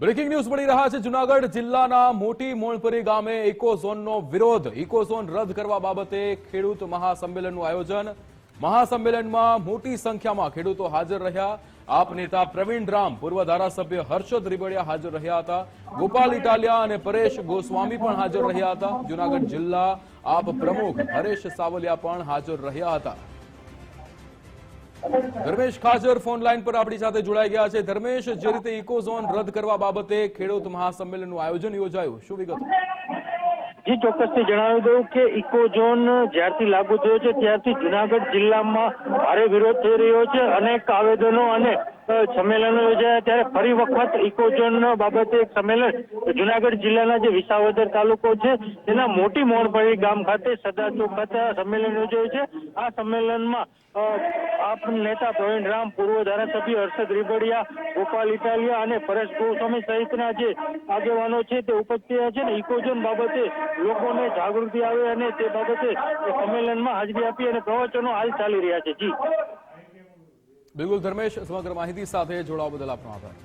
Breaking news મળી રહ્યા છે જુનાગઢ જિલ્લાના મોટી મોણપરી ગામે ઇકોઝોનનો વિરોધ. ઇકોઝોન રદ કરવા બાબતે ખેડૂત મહાસંમેલનનું આયોજન. મહાસંમેલનમાં મોટી સંખ્યામાં ખેડૂતો હાજર રહ્યા. આપ નેતા પ્રવીણ રામ, પૂર્વ ધારાસભ્ય હર્ષદ રીબડિયા હાજર રહ્યા હતા. ગોપાલ ઇટાલિયા અને પરેશ ગોસ્વામી પણ હાજર રહ્યા હતા. જુનાગઢ જિલ્લા આપ પ્રમુખ હરેશ સાવલિયા પણ હાજર રહ્યા હતા. ધર્મેશ ખાજર ફોન લાઈન પર આપણી સાથે જોડાઈ ગયા છે. ધર્મેશ, જે રીતે ઇકોઝોન રદ કરવા બાબતે ખેડૂત મહાસંમેલનનું આયોજન યોજાયું, શું વિગત? જી, ચોક્કસથી જણાવી દઉં કે ઇકોઝોન જ્યારથી લાગુ થયો છે, ત્યારથી જુનાગઢ જિલ્લામાં ભારે વિરોધ થઈ રહ્યો છે અનેક આવેદનો અને સંમેલનો યોજાયા ત્યારે ફરી વખત ઇકોઝોન બાબતે એક સંમેલન જુનાગઢ જિલ્લાના જે વિસાવદર તાલુકો છે, તેના મોટી મોણપડી ગામ ખાતે સદા ચોક સંમેલન યોજાયું છે. આ સંમેલનમાં આપ નેતા પ્રવીણ રામ, પૂર્વ ધારાસભ્ય હર્ષદ રીબડિયા, ગોપાલ ઇટાલિયા અને પરેશ ગોસ્વામી સહિતના જે આગેવાનો છે તે ઉપસ્થિત છે ને ઇકોઝોન બાબતે લોકોને જાગૃતિ આવે અને તે બાબતે સંમેલનમાં હાજરી આપી અને પ્રવચનો હાલ ચાલી રહ્યા છે. જી. બિલકુલ ધર્મેશ સમગ્ર માહિતી સાથે જોડાવા બદલ આપનો આભાર.